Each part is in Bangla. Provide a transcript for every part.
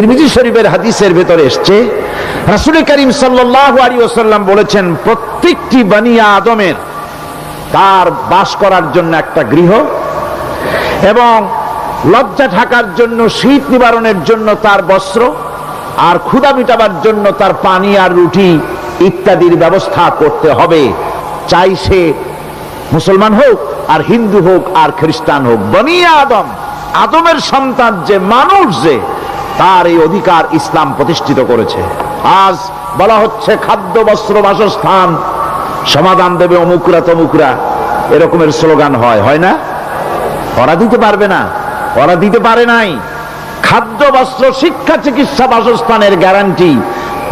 তিরমিজি শরীফের হাদিসের ভেতরে এসছে, রাসুল করিম সাল্লাহ আলী ওসাল্লাম বলেছেন, প্রত্যেকটি বানিয়া আদমের তার বাস করার জন্য একটা গৃহ এবং লজ্জা ঢাকার জন্য, শীত নিবারণের জন্য তার বস্ত্র আর ক্ষুধা মিটাবার জন্য তার পানি আর রুটি ইত্যাদির ব্যবস্থা করতে হবে। চাই সে মুসলমান হোক আর হিন্দু হোক আর খ্রিস্টান হোক। বনিয়া আদম, আদমের সন্তান যে, মানুষ যে তার এই অধিকার ইসলাম প্রতিষ্ঠিত করেছে। আজ বলা হচ্ছে খাদ্য, বস্ত্র, বাসস্থান, সমাধান দেবে অমুকরা, তমুকরা। এরকমের স্লোগান হয় হয় না? ওরা দিতে পারবে না। ওরা দিতে পারে নাই। খাদ্য, বস্ত্র, শিক্ষা, চিকিৎসা, বাসস্থানের গ্যারান্টি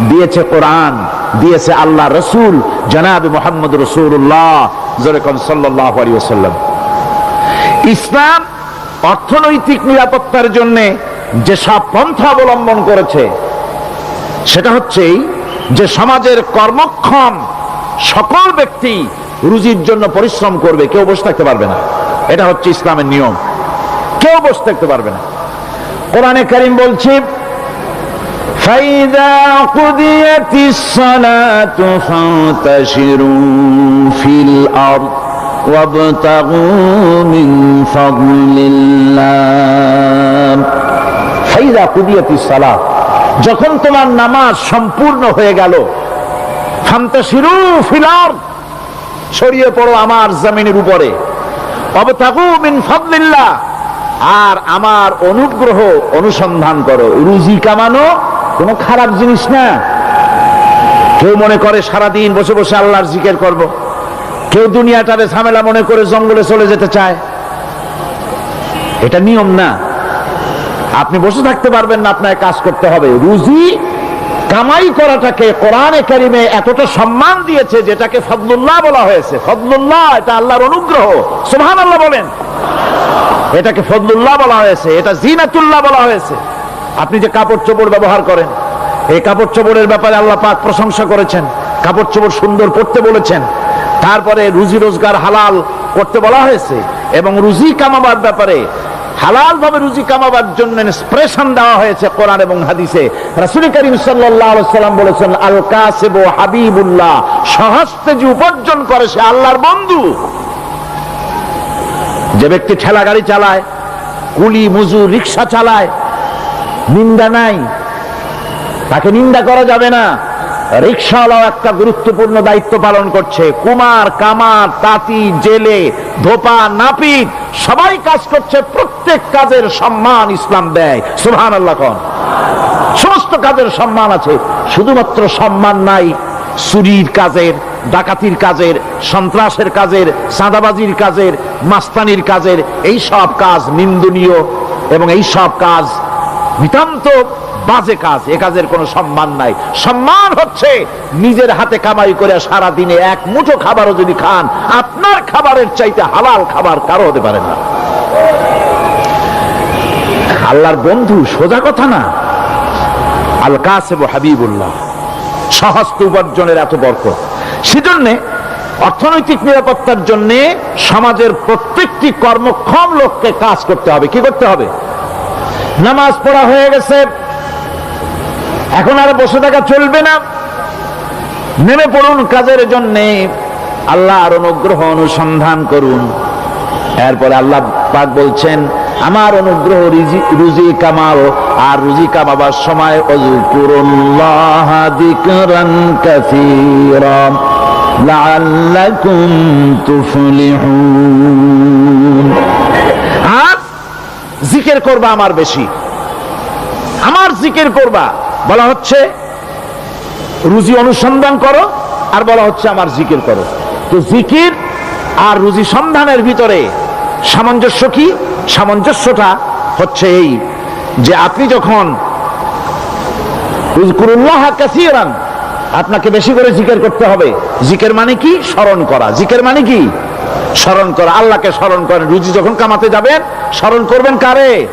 দিয়েছে কোরআন, দিয়েছে আল্লাহ রসুল, জনাব মোহাম্মদ রসুল্লাহ, যেরকম সাল্লাহ আলী ইসলাম অর্থনৈতিক নিরাপত্তার জন্য যে সব পন্থা অবলম্বন করেছে সেটা হচ্ছে যে সমাজের কর্মক্ষম সকল ব্যক্তি রুজির জন্য পরিশ্রম করবে কেউ বসে থাকতে পারবে না এটা হচ্ছে ইসলামের নিয়ম কেউ বসে থাকতে পারবে না কোরআনে কারিম বলছি فإذا قضيت الصلاة فانتشروا في الأرض وابتغوا من فضل الله সালা যখন তোমার নামাজ সম্পূর্ণ হয়ে গেল ছড়িয়ে পড়ো আমার জমিনের উপরে। আর আমার অনুগ্রহ অনুসন্ধান করো। রুজি কামানো কোনো খারাপ জিনিস না। কেউ মনে করে সারাদিন বসে বসে আল্লাহর জিকের করব। কেউ দুনিয়াটারে ঝামেলা মনে করে জঙ্গলে চলে যেতে চায়। এটা নিয়ম না। আপনি বসে থাকতে পারবেন না, আপনাকে কাজ করতে হবে। রুজি কামাই করাটাকে কোরআনে কারিমে এতটা সম্মান দিয়েছে, যেটাকে ফদলুল্লাহ বলা হয়েছে। ফদলুল্লাহ, এটা আল্লাহর অনুগ্রহ। সুবহান আল্লাহ বলেন। এটাকে ফদলুল্লাহ বলা হয়েছে, এটা জিনাতুল্লাহ বলা হয়েছে। আপনি যে কাপড় চোপড় ব্যবহার করেন, এই কাপড় চোপড়ের ব্যাপারে আল্লাহ পাক প্রশংসা করেছেন, কাপড় চোপড় সুন্দর পড়তে বলেছেন। তারপরে রুজি রোজগার হালাল করতে বলা হয়েছে, এবং রুজি কামাবার ব্যাপারে হালাল ভাবে রুজি কামাবার জন্য ইন্সপিরেশন দেওয়া হয়েছে কোরআন এবং হাদিসে। রাসূল করিম সাল্লাম বলেছেন আল কাসিব হাবিবুল্লাহ সহস্তে যে উপার্জন করে সে আল্লাহর বন্ধু। যে ব্যক্তি ঠেলা গাড়ি চালায়, কুলি, মুজুর, রিক্সা চালায়, নিন্দা নাই, তাকে নিন্দা করা যাবে না। রিক্সাওয়ালাও একটা গুরুত্বপূর্ণ দায়িত্ব পালন করছে। কুমার, কামার, তাঁতি, জেলে, ধোপা, নাপিত, সবাই কাজ করছে, প্রত্যেক কাজের সম্মান ইসলাম দেয়। সুহান আল্লাহ সমস্ত কাজের সম্মান আছে। শুধুমাত্র সম্মান নাই, চুরির কাজের, ডাকাতির কাজের, সন্ত্রাসের কাজের, চাঁদাবাজির কাজের, মাস্তানির কাজের, এই সব কাজ নিন্দনীয় এবং এই সব কাজ নিতান্ত বাজে কাজ, এ কাজের কোনো সম্মান নাই। সম্মান হচ্ছে নিজের হাতে কামাই করে সারা দিনে এক মুঠো খাবারও যদি খান, আপনার খাবারের চাইতে হালাল খাবার কারও হতে পারে না। আল্লাহর বন্ধু সোজা কথা না। আল কাসেব হাবিবুল্লাহ সহস্ত উপার্জনের এত বরকত। সেজন্য অর্থনৈতিক নিরাপত্তার জন্য সমাজের প্রত্যেকটি কর্মক্ষম লোককে কাজ করতে হবে। কি করতে হবে? নামাজ পড়া হয়ে গেছে এখন আর বসে থাকা চলবে না। নেমে পড়ুন কাজের জন্য। আল্লাহর অনুগ্রহ অনুসন্ধান করুন। এরপরে আল্লাহ পাক বলছেন, আমার অনুগ্রহ রিজি- কামাও আর রুজি কামাবার সময় আর জিকির করবা আমার বেশি। আমার জিকের করবা। বলা হচ্ছে, রুজি অনুসন্ধান করো, আর বলা হচ্ছে আমার জিকির করো। তো জিকির আর রুজি সন্ধানের ভিতরে সামঞ্জস্য কি? সামঞ্জস্যটা হচ্ছে এই যে আপনি যখন আপনাকে বেশি করে জিকির করতে হবে। জিকের মানে কি? স্মরণ করা। জিকের মানে কি? স্মরণ করা। আল্লাহকে স্মরণ করেন। রুজি যখন কামাতে যাবেন, স্মরণ করবেন কারে?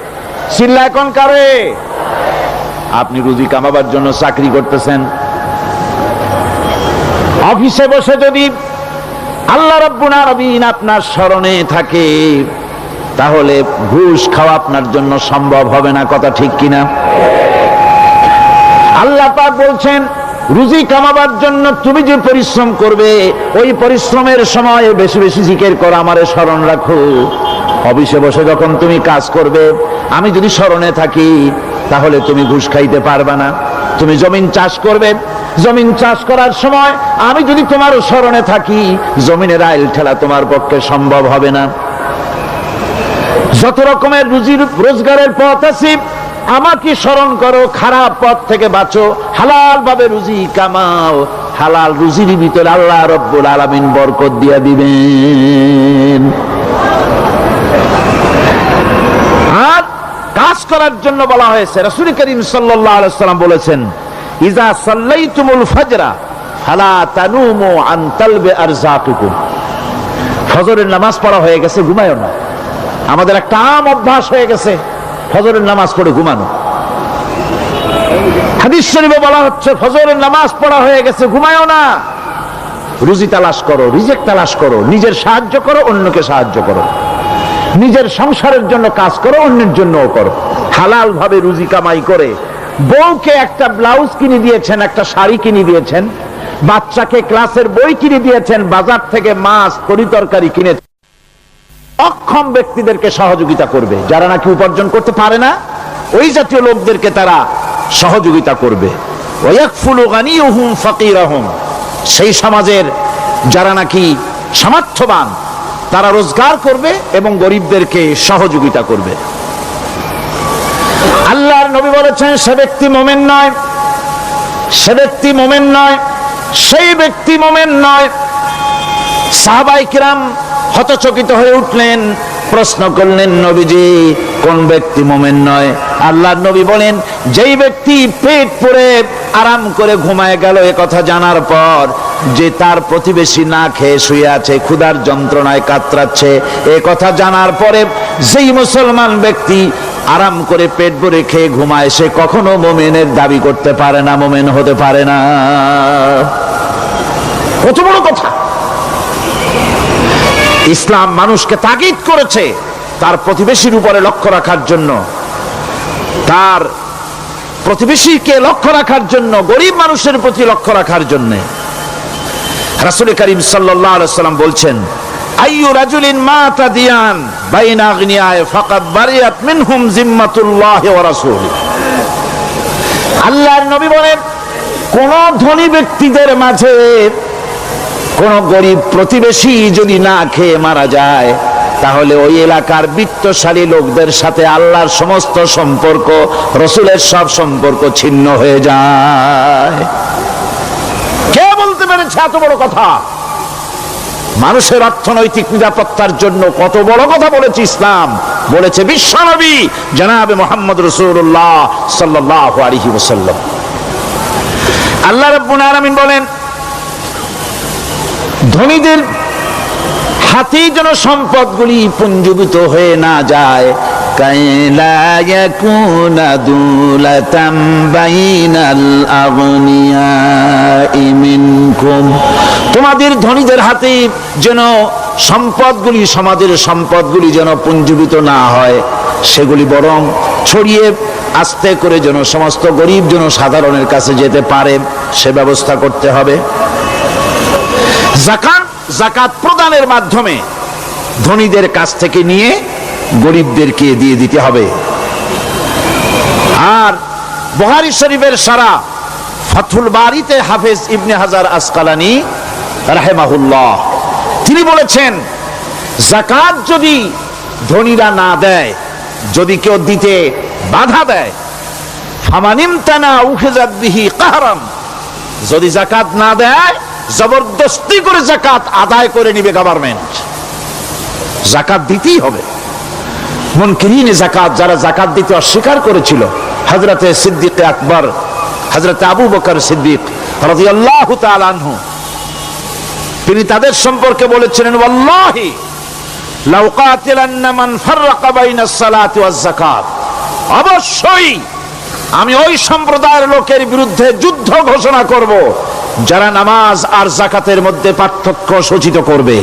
চিল্লা এখন কারে? আপনি রুজি কামাবার জন্য চাকরি করতেছেন। অফিসে বসে যদি আল্লাহ রব্বুল আপনার স্মরণে থাকে, তাহলে ঘুষ খাওয়া আপনার জন্য সম্ভব হবে না, কথা ঠিক কিনা? আল্লাহ পাক বলছেন, রুজি কামাবার জন্য তুমি যে পরিশ্রম করবে, ওই পরিশ্রমের সময় বেশি বেশি জিকের করো, আমারে স্মরণ রাখো। অফিসে বসে যখন তুমি কাজ করবে, আমি যদি স্মরণে থাকি তাহলে তুমি ঘুষ খাইতে পারবে না। তুমি জমিন চাষ করবে। জমিন চাষ করার সময় আমি যদি তোমার স্মরণে থাকি, জমিনের আইল ঠেলা তোমার পক্ষে সম্ভব হবে না। যত রকমের রুজির রোজগারের পথ আছে, আমাকে স্মরণ করো, খারাপ পথ থেকে বাঁচো। হালাল ভাবে রুজি কামাও। হালাল রুজির ভিতরে আল্লাহ রব্বুল আলামিন বরকত দিয়া দিবেন আর কাজ করার জন্য বলা হয়েছে। রাসূল করিম সাল্লাম বলেছেন ইজা সাল্লাইতুমুল ফাজরা, ফালা তানুমু আরজাকুকুম ফজরের নামাজ পড়া হয়ে গেছে না। আমাদের একটা আম অভ্যাস হয়ে গেছে, ফজরের নামাজ পড়ে ঘুমানো। হাদিস শরীফে বলা হচ্ছে, ফজরের নামাজ পড়া হয়ে গেছে ঘুমায়ও না। রুজি তালাশ করো রিজেক তালাশ করো, নিজের সাহায্য করো, অন্যকে সাহায্য করো। নিজের সংসারের জন্য কাজ করো, অন্যের জন্যও করো। হালাল ভাবে রুজি কামাই করে। বউকে একটা ব্লাউজ কিনে দিয়েছেন, একটা শাড়ি কিনে দিয়েছেন। বাচ্চাকে ক্লাসের বই কিনে দিয়েছেন, বাজার থেকে মাছ তরিতরকারি কিনে অক্ষম ব্যক্তিদেরকে সহযোগিতা করবে। যারা নাকি উপার্জন করতে পারে না, ওই জাতীয় লোকদেরকে তারা সহযোগিতা করবে। সেই সমাজের যারা নাকি সামর্থ্যবান তারা রোজগার করবে এবং গরিবদেরকে সহযোগিতা করবে। আল্লাহর নবী বলেছেন, সে ব্যক্তি মোমেন নয়, সে ব্যক্তি মোমেন নয়, সেই ব্যক্তি মোমেন নয়। সাহাবাই কিরাম হতচকিত হয়ে উঠলেন, প্রশ্ন করলেন, নবীজি, কোন ব্যক্তি মোমেন নয়? আল্লাহর নবী বলেন, যেই ব্যক্তি পেট পরে আরাম করে ঘুমায় গেল এ কথা জানার পর যে তার প্রতিবেশী না খেয়ে শুয়ে আছে, ক্ষুধার যন্ত্রণায় কাতরাচ্ছে। এ কথা জানার পরে যেই মুসলমান ব্যক্তি আরাম করে পেট ভরে খেয়ে ঘুমায়, সে কখনো মোমেনের দাবি করতে পারে না, মোমেন হতে পারে না। কত বড় কথা। ইসলাম মানুষকে তাগিদ করেছে তার প্রতিবেশীর উপরে লক্ষ্য রাখার জন্য। তার প্রতিবেশীকে লক্ষ্য রাখার জন্য, গরিব মানুষের প্রতি লক্ষ্য রাখার জন্য। রাসুল করিম সাল্লাম বলছেন, আইয়ু রাজুলিন দিয়ান আল্লাহর কোন ধনী ব্যক্তিদের মাঝে কোন গরিব প্রতিবেশী যদি না খেয়ে মারা যায়, তাহলে ওই এলাকার বিত্তশালী লোকদের সাথে আল্লাহর সমস্ত সম্পর্ক, রসুলের সব সম্পর্ক ছিন্ন হয়ে যায়। পেরেছে এত বড় কথা। মানুষের অর্থনৈতিক নিরাপত্তার জন্য কত বড় কথা বলেছে ইসলাম। বলেছে বিশ্বনবী, জানাবে মোহাম্মদ রসুল্লাহ সাল্লাহ আলহি ওসাল্লাম আল্লাহ রব্বুল আলামিন বলেন, ধনীদের হাতেই যেন সম্পদগুলি পুঞ্জীভূত হয়ে না যায় কাইলা ইয়াকুনা দুলাতাম বাইনাল আগনিয়াই মিনকুম। তোমাদের ধনীদের হাতে যেন সম্পদগুলি, সমাজের সম্পদগুলি যেন পুঞ্জীভূত না হয়, সেগুলি বরং ছড়িয়ে আস্তে করে যেন সমস্ত গরিব যেন সাধারণের কাছে যেতে পারে, সে ব্যবস্থা করতে হবে। জাকাত জাকাত প্রদানের মাধ্যমে ধনীদের কাছ থেকে নিয়ে গরিবদেরকে দিয়ে দিতে হবে। আর বহারি শরীফের সারা ফাথুল বাড়িতে হাফেজ ইবনে হাজার আসকালানি রাহেমাহুল্লাহ, তিনি বলেছেন জাকাত যদি ধনীরা না দেয়, যদি কেউ দিতে বাধা দেয়, ফামানিম তানা উখেজাত বিহি কাহারাম, যদি জাকাত না দেয়, জবরদস্তি করে জাকাত আদায় করে নিবে গভর্নমেন্ট জাকাত দিতেই হবে। মুনকিরিন জাকাত যারা জাকাত দিতে অস্বীকার করেছিল হজরতে সিদ্দিক আকবর হজরত আবু বকর সিদ্দিক রাদিয়াল্লাহু তাআলা আনহু, তিনি তাদের সম্পর্কে বলেছিলেন, ওয়াল্লাহি লাউ কাতিলান্না মান ফাররাকা বাইনাস সালাতি ওয়াজ যাকাত। অবশ্যই আমি ওই সম্প্রদায়ের লোকের বিরুদ্ধে যুদ্ধ ঘোষণা করব, যারা নামাজ আর জাকাতের মধ্যে পার্থক্য সূচিত করবে,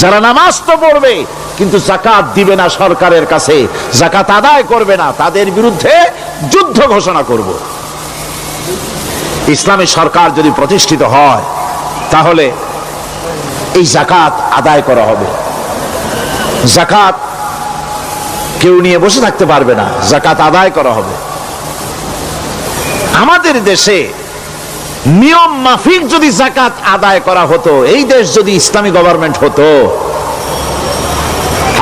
যারা নামাজ তো পড়বে কিন্তু জাকাত দিবে না সরকারের কাছে। জাকাত আদায় করবে না, তাদের বিরুদ্ধে যুদ্ধ ঘোষণা করব। ইসলামী সরকার যদি প্রতিষ্ঠিত হয়, তাহলে এই জাকাত আদায় করা হবে। জাকাত কেউ নিয়ে বসে থাকতে পারবে না জাকাত আদায় করা হবে। আমাদের দেশে নিয়ম মাফিক যদি জাকাত আদায় করা হতো, এই দেশ যদি ইসলামী গভর্নমেন্ট হতো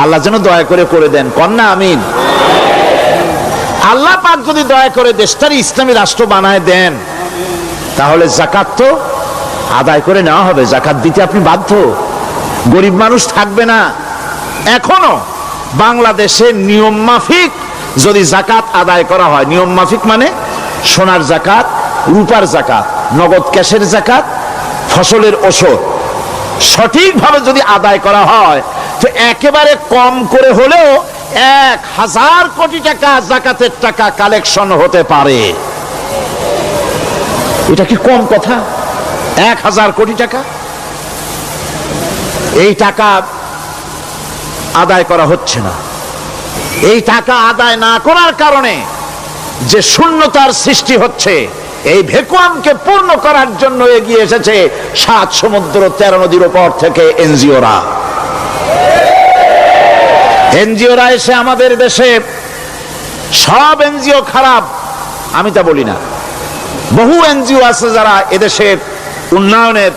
আল্লাহ যেন দয়া করে করে দেন। কন্যা, আমিন। আল্লাহ পাক যদি দয়া করে দেশটার ইসলামী রাষ্ট্র বানায় দেন, তাহলে জাকাত তো আদায় করে নেওয়া হবে। জাকাত দিতে আপনি বাধ্য। গরিব মানুষ থাকবে না। এখনও বাংলাদেশে নিয়ম মাফিক যদি জাকাত আদায় করা হয়, নিয়ম মাফিক মানে সোনার জাকাত, রূপার জাকাত, নগদ ক্যাশের জাকাত, ফসলের ওষুধ সঠিকভাবে যদি আদায় করা হয় একেবারে কম করে হলেও এক হাজার কোটি টাকা জাকাতের টাকা কালেকশন হতে পারে। এটা কি কম কথা? এক হাজার কোটি টাকা? এই টাকা আদায় করা হচ্ছে না। এই টাকা আদায় না করার কারণে যে শূন্যতার সৃষ্টি হচ্ছে, এই ভেকুয়ামকে পূর্ণ করার জন্য এগিয়ে এসেছে সাত সমুদ্র তেরো নদীর ওপর থেকে এনজিওরা। এনজিওরা এসে আমাদের দেশে সব এনজিও খারাপ। আমি তা বলি না। বহু এনজিও আছে যারা এদেশের উন্নয়নের,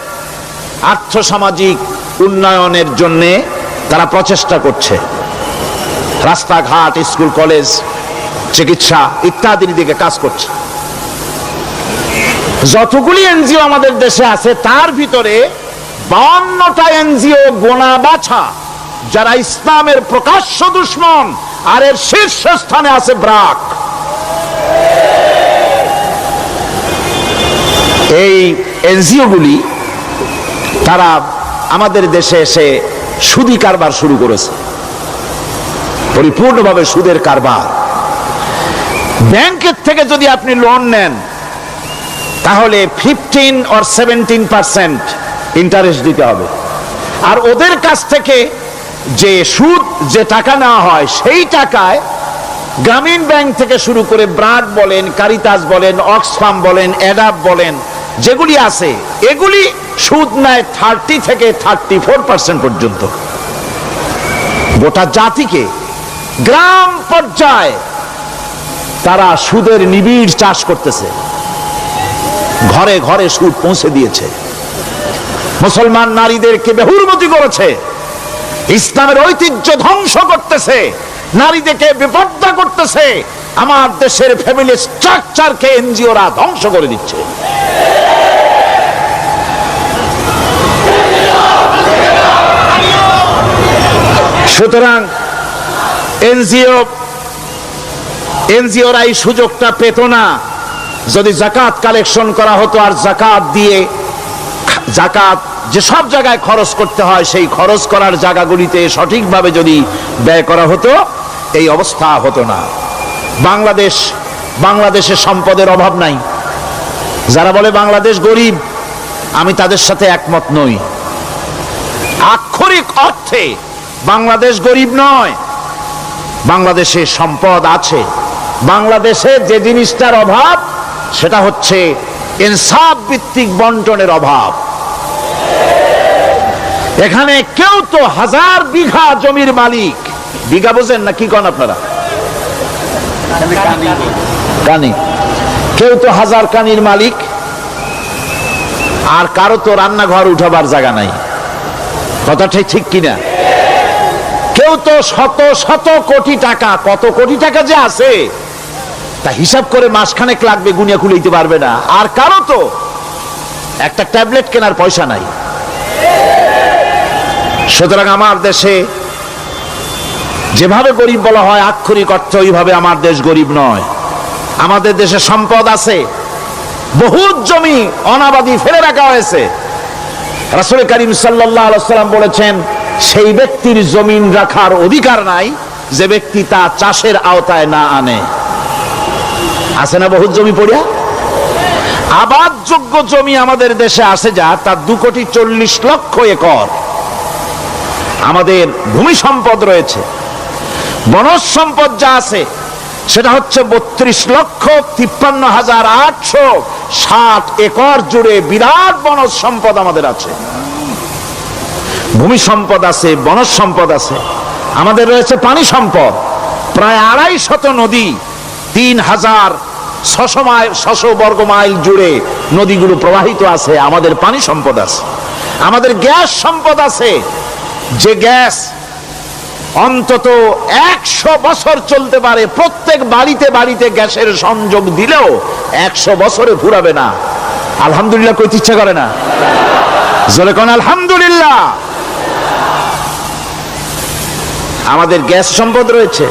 আর্থসামাজিক উন্নয়নের জন্য তারা প্রচেষ্টা করছে। রাস্তাঘাট, স্কুল, কলেজ, চিকিৎসা ইত্যাদির দিকে কাজ করছে। যতগুলি এনজিও আমাদের দেশে আছে, তার ভিতরে বাউন্নটা এনজিও গোনা বাছা, যারা ইসলামের প্রকাশ্য দুশ্মন, আর এর শীর্ষস্থানে আছে ব্রাক। এই এনজিওগুলি, তারা আমাদের দেশে এসে সুদি কারবার শুরু করেছে। পরিপূর্ণভাবে সুদের কারবার। ব্যাংকের থেকে যদি আপনি লোন নেন, তাহলে fifteen or seventeen percent interest দিতে হবে। আর ওদের কাছ থেকে যে সুদ, যে টাকা নেওয়া হয়, সেই টাকায় গ্রামীণ ব্যাংক থেকে শুরু করে ব্রাড বলেন, কারিতাস বলেন, অক্সফাম বলেন অ্যাডাপ বলেন, যেগুলি আছে, এগুলি সুদ নেয় থার্টি থেকে থার্টি ফোর পার্সেন্ট পর্যন্ত। গোটা জাতিকে গ্রাম পর্যায়ে তারা সুদের নিবিড় চাষ করতেছে। ঘরে ঘরে সুদ পৌঁছে দিয়েছে। মুসলমান নারীদেরকে বেহুরমতি করেছে। ইসলামের ঐতিহ্য ধ্বংস করতেছে। নারীদেরকে বিপর্দা করতেছে। আমার দেশের ফ্যামিলি স্ট্রাকচারকে এনজিওরা ধ্বংস করে দিচ্ছে। সুতরাং এনজিও, এনজিওরা এই সুযোগটা পেত না। যদি জাকাত কালেকশন করা হতো আর জাকাত দিয়ে, জাকাত যে সব জায়গায় খরচ করতে হয়, সেই খরচ করার জায়গাগুলিতে সঠিকভাবে যদি ব্যয় করা হতো, এই অবস্থা হতো না। বাংলাদেশ, বাংলাদেশের সম্পদের অভাব নাই। যারা বলে বাংলাদেশ গরিব, আমি তাদের সাথে একমত নই। আক্ষরিক অর্থে, বাংলাদেশ গরিব নয়, বাংলাদেশে সম্পদ আছে। বাংলাদেশে যে জিনিসটার অভাব, সেটা হচ্ছে ইনসাফ ভিত্তিক বন্টনের অভাব। এখানে কেউ তো হাজার বিঘা জমির মালিক। বিঘা বোঝেন না, কি কন আপনারা? কানি। কেউ তো হাজার কানির মালিক, আর কারও তো রান্নাঘর উঠাবার জায়গা নাই। কথাটা ঠিক কিনা? কেউ তো শত শত কোটি টাকা, কত কোটি টাকা যে আছে, তা হিসাব করে মাসখানেক লাগবে, গুনিয়া খুলেইতে পারবে না। আর কারও তো একটা ট্যাবলেট কেনার পয়সা নাই। সুতরাং আমার দেশে যেভাবে গরিব বলা হয় আক্ষরিক অর্থ ওইভাবে আমার দেশ গরিব নয়। আমাদের দেশে সম্পদ আছে, বহুত জমি অনাবাদি ফেলে রাখা হয়েছে। রাসুল করিম সাল্লাম বলেছেন, সেই ব্যক্তির জমিন রাখার অধিকার নাই যে ব্যক্তি তা চাষের আওতায় না আনে। আছে না বহুত জমি পড়িয়া? আবাদযোগ্য জমি আমাদের দেশে আসে যা তার দু কোটি চল্লিশ লক্ষ একর। আমাদের ভূমি সম্পদ রয়েছে। বনজ সম্পদ যা আছে, সেটা হচ্ছে বত্রিশ লক্ষ তিপ্পান্ন হাজার আটশো ষাট একর জুড়ে বিরাট বনজ সম্পদ আমাদের আছে। ভূমি সম্পদ আছে, বনজ সম্পদ আছে। আমাদের রয়েছে পানি সম্পদ। প্রায় আড়াই শত নদী, তিন হাজার ছশো মাইল, ছশো বর্গ মাইল জুড়ে নদীগুলো প্রবাহিত আছে। আমাদের পানি সম্পদ আছে। আমাদের গ্যাস সম্পদ আছে। যে গ্যাস অন্তত একশো বছর চলতে পারে, প্রত্যেক বাড়িতে বাড়িতে গ্যাসের সংযোগ দিলেও একশো বছরে ফুরাবে না। আলহামদুলিল্লাহ কইতে ইচ্ছা করে না। কোন আলহামদুলিল্লাহ। আমাদের গ্যাস সম্পদ রয়েছে,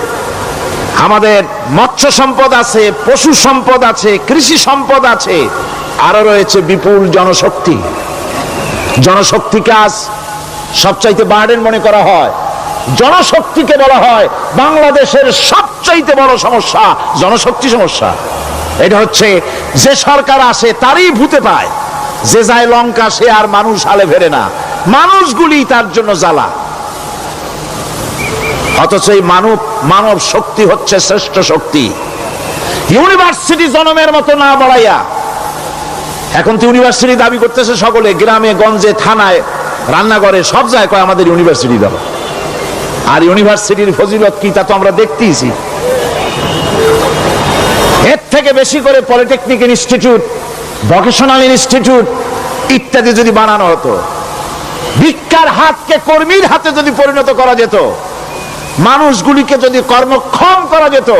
আমাদের মৎস্য সম্পদ আছে, পশু সম্পদ আছে, কৃষি সম্পদ আছে, আরও রয়েছে বিপুল জনশক্তি। জনশক্তিকে আজ সবচাইতে বার্ডেন মনে করা হয়। জনশক্তিকে বলা হয় বাংলাদেশের সবচাইতে বড় সমস্যা, জনশক্তি সমস্যা। এটা হচ্ছে যে সরকার আসে তারই ভূতে পায়। যে যায় লঙ্কা, সে আর মানুষ আলে ফেরে না। মানুষগুলি তার জন্য জ্বালা। অথচ এই মানব মানব শক্তি হচ্ছে শ্রেষ্ঠ শক্তি। ইউনিভার্সিটি জনমের মতো না বাড়াইয়া এখন তো ইউনিভার্সিটি দাবি করতেছে সকলে, গ্রামে, গঞ্জে, থানায় রান্নাঘরে সব জায়গায় কয় আমাদের ইউনিভার্সিটি দাও আর ইউনিভার্সিটির ফজিলত কি তা তো আমরা দেখতেইছি। এর থেকে বেশি করে পলিটেকনিক ইনস্টিটিউট, ভকেশনাল ইনস্টিটিউট ইত্যাদি যদি বানানো হতো, ভিক্ষার হাতকে কর্মীর হাতে যদি পরিণত করা যেত, মানুষগুলিকে যদি কর্মক্ষম করা যেত,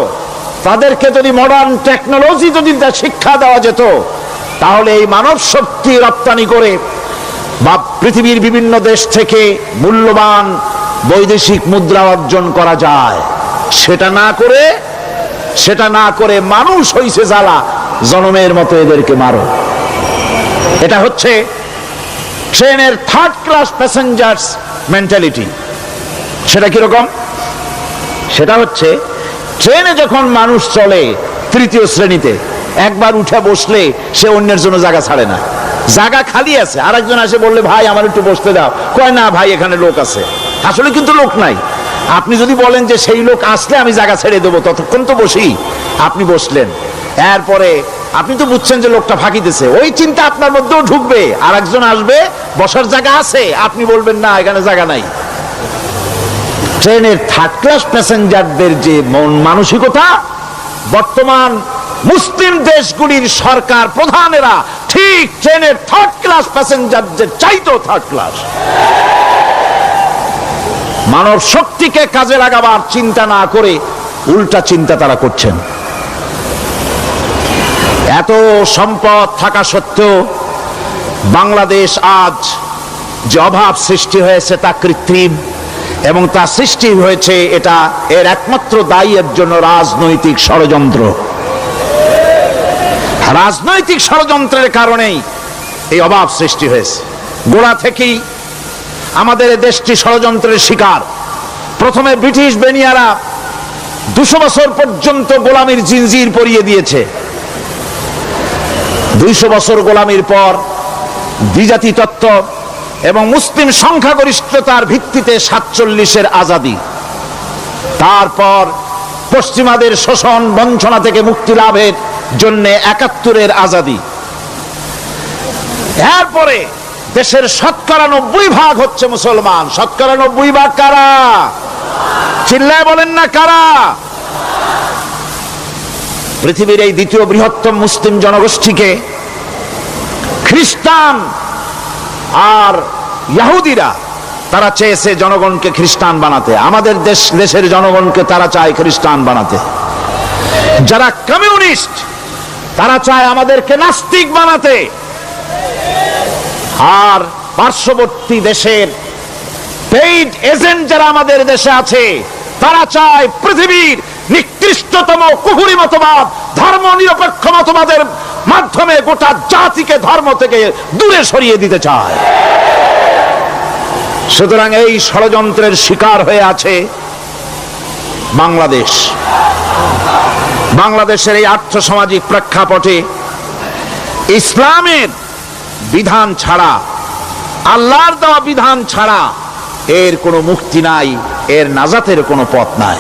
তাদেরকে যদি মডার্ন টেকনোলজি যদি শিক্ষা দেওয়া যেত, তাহলে এই মানব শক্তি রপ্তানি করে বা পৃথিবীর বিভিন্ন দেশ থেকে মূল্যবান বৈদেশিক মুদ্রা অর্জন করা যায়। সেটা না করে, সেটা না করে মানুষ হইছে জ্বালা, জনমের মতো এদেরকে মারো। এটা হচ্ছে ট্রেনের থার্ড ক্লাস প্যাসেঞ্জার্স মেন্টালিটি সেটা কীরকম? সেটা হচ্ছে ট্রেনে যখন মানুষ চলে তৃতীয় শ্রেণীতে, একবার উঠে বসলে সে অন্যের জন্য জায়গা ছাড়ে না। জায়গা খালি আছে। আর একজন আসে বললে, ভাই, আমার একটু বসতে দাও। কয়, না, ভাই, এখানে লোক আছে। আসলে কিন্তু লোক নাই। আপনি যদি বলেন যে সেই লোক আসলে আমি জায়গা ছেড়ে দেবো, ততক্ষণ তো বসি। আপনি বসলেন। এরপরে আপনি তো বুঝছেন যে লোকটা ফাঁকিতেছে ওই চিন্তা আপনার মধ্যেও ঢুকবে। আর একজন আসবে, বসার জায়গা আছে। আপনি বলবেন, না, এখানে জায়গা নাই। ট্রেনের থার্ড ক্লাস প্যাসেঞ্জারদের যে মন মানসিকতা, বর্তমান মুসলিম দেশগুলির সরকার প্রধানেরা ঠিক ট্রেনের থার্ড ক্লাস প্যাসেঞ্জারদের চাইতো থার্ড ক্লাস মানব শক্তিকে কাজে লাগাবার চিন্তা না করে উল্টা চিন্তা তারা করছেন। এত সম্পদ থাকা সত্ত্বেও বাংলাদেশ আজ যে অভাব সৃষ্টি হয়েছে তা কৃত্রিম এবং তা সৃষ্টি হয়েছে এটা এর একমাত্র দায়ী জন্য রাজনৈতিক ষড়যন্ত্র। রাজনৈতিক ষড়যন্ত্রের কারণেই এই অভাব সৃষ্টি হয়েছে। গোড়া থেকেই আমাদের দেশটি ষড়যন্ত্রের শিকার। প্রথমে ব্রিটিশ বেনিয়ারা দুশো বছর পর্যন্ত গোলামির জিনজির পরিয়ে দিয়েছে। দুইশো বছর গোলামির পর দ্বিজাতি তত্ত্ব এবং মুসলিম সংখ্যাগরিষ্ঠতার ভিত্তিতে সাতচল্লিশের আজাদি। তারপর পশ্চিমাদের শোষণ, বঞ্চনা থেকে মুক্তি লাভের জন্য একাত্তরের আজাদি। এরপরে দেশের শতকরা নব্বই ভাগ হচ্ছে মুসলমান। শতকরা নব্বই ভাগ কারা? চিল্লায় বলেন না কারা? পৃথিবীর এই দ্বিতীয় বৃহত্তম মুসলিম জনগোষ্ঠীকে খ্রিস্টান আর ইয়াহুদিরা তারা চেয়েছে জনগণকে খ্রিস্টান বানাতে। আমাদের দেশ, দেশের জনগণকে তারা চায় খ্রিস্টান বানাতে। যারা কমিউনিস্ট তারা চায় আমাদেরকে নাস্তিক বানাতে। আর পার্শ্ববর্তী দেশের পেইড এজেন্ট যারা আমাদের দেশে আছে, তারা চায় পৃথিবীর নিকৃষ্টতম কুহুরি মতবাদ, ধর্ম নিরপেক্ষ মতবাদের মাধ্যমে গোটা জাতিকে ধর্ম থেকে দূরে সরিয়ে দিতে চায়। সুতরাং এই ষড়যন্ত্রের শিকার হয়ে আছে বাংলাদেশ। বাংলাদেশের এই আর্থসামাজিক প্রেক্ষাপটে ইসলামের বিধান ছাড়া, আল্লাহর দেওয়া বিধান ছাড়া এর কোনো মুক্তি নাই, এর নাজাতের কোনো পথ নাই।